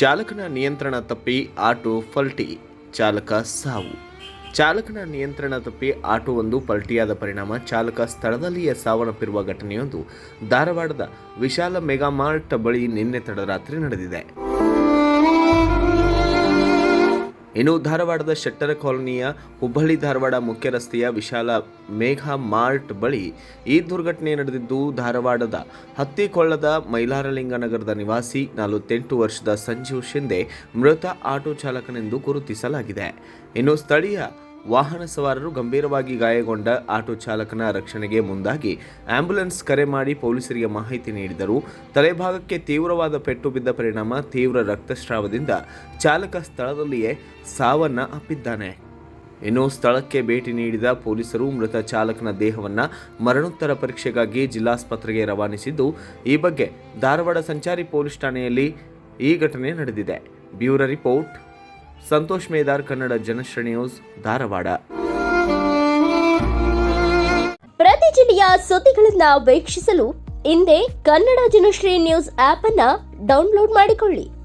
ಚಾಲಕನ ನಿಯಂತ್ರಣ ತಪ್ಪಿ ಆಟೋ ಪಲ್ಟಿ. ಚಾಲಕ ಸಾವು. ಚಾಲಕನ ನಿಯಂತ್ರಣ ತಪ್ಪಿ ಆಟೋವೊಂದು ಪಲ್ಟಿಯಾದ ಪರಿಣಾಮ ಚಾಲಕ ಸ್ಥಳದಲ್ಲಿಯೇ ಸಾವನ್ನಪ್ಪಿರುವ ಘಟನೆಯೊಂದು ಧಾರವಾಡದ ವಿಶಾಲ ಮೆಗಾಮಾರ್ಟ್ ಬಳಿ ನಿನ್ನೆ ತಡರಾತ್ರಿ ನಡೆದಿದೆ. ಇನ್ನು ಧಾರವಾಡದ ಶೆಟ್ಟರ ಕಾಲೋನಿಯ ಹುಬ್ಬಳ್ಳಿ ಧಾರವಾಡ ಮುಖ್ಯ ರಸ್ತೆಯ ವಿಶಾಲ ಮೇಘ ಮಾರ್ಟ್ ಬಳಿ ಈ ದುರ್ಘಟನೆ ನಡೆದಿದ್ದು ಧಾರವಾಡದ ಹತ್ತಿಕೊಳ್ಳದ ಮೈಲಾರಲಿಂಗ ನಗರದ ನಿವಾಸಿ ನಲವತ್ತೆಂಟು ವರ್ಷದ ಸಂಜೀವ್ ಶಿಂದೆ ಮೃತ ಆಟೋ ಚಾಲಕನೆಂದು ಗುರುತಿಸಲಾಗಿದೆ. ಇನ್ನು ಸ್ಥಳೀಯ ವಾಹನ ಸವಾರರು ಗಂಭೀರವಾಗಿ ಗಾಯಗೊಂಡ ಆಟೋ ಚಾಲಕನ ರಕ್ಷಣೆಗೆ ಮುಂದಾಗಿ ಆಂಬ್ಯುಲೆನ್ಸ್ ಕರೆ ಮಾಡಿ ಪೊಲೀಸರಿಗೆ ಮಾಹಿತಿ ನೀಡಿದರು. ತಲೆಭಾಗಕ್ಕೆ ತೀವ್ರವಾದ ಪೆಟ್ಟು ಬಿದ್ದ ಪರಿಣಾಮ ತೀವ್ರ ರಕ್ತಸ್ರಾವದಿಂದ ಚಾಲಕ ಸ್ಥಳದಲ್ಲಿಯೇ ಸಾವನ್ನ ಅಪ್ಪಿದ್ದಾನೆ. ಇನ್ನು ಸ್ಥಳಕ್ಕೆ ಭೇಟಿ ನೀಡಿದ ಪೊಲೀಸರು ಮೃತ ಚಾಲಕನ ದೇಹವನ್ನು ಮರಣೋತ್ತರ ಪರೀಕ್ಷೆಗಾಗಿ ಜಿಲ್ಲಾಸ್ಪತ್ರೆಗೆ ರವಾನಿಸಿದ್ದು, ಈ ಬಗ್ಗೆ ಧಾರವಾಡ ಸಂಚಾರಿ ಪೊಲೀಸ್ ಠಾಣೆಯಲ್ಲಿ ಈ ಘಟನೆ ನಡೆದಿದೆ. Bureau report Santosh Medar, Kannada Janashreni news, Dharwad. ಪ್ರತಿ ಜಿಲ್ಲೆಯ ಸುದ್ದಿಗಳನ್ನ ವೀಕ್ಷಿಸಲು ಇಂದೇ ಕನ್ನಡ ಜನಶ್ರೀ ನ್ಯೂಸ್ ಆಪ್ ಅನ್ನ ಡೌನ್ಲೋಡ್ ಮಾಡಿಕೊಳ್ಳಿ.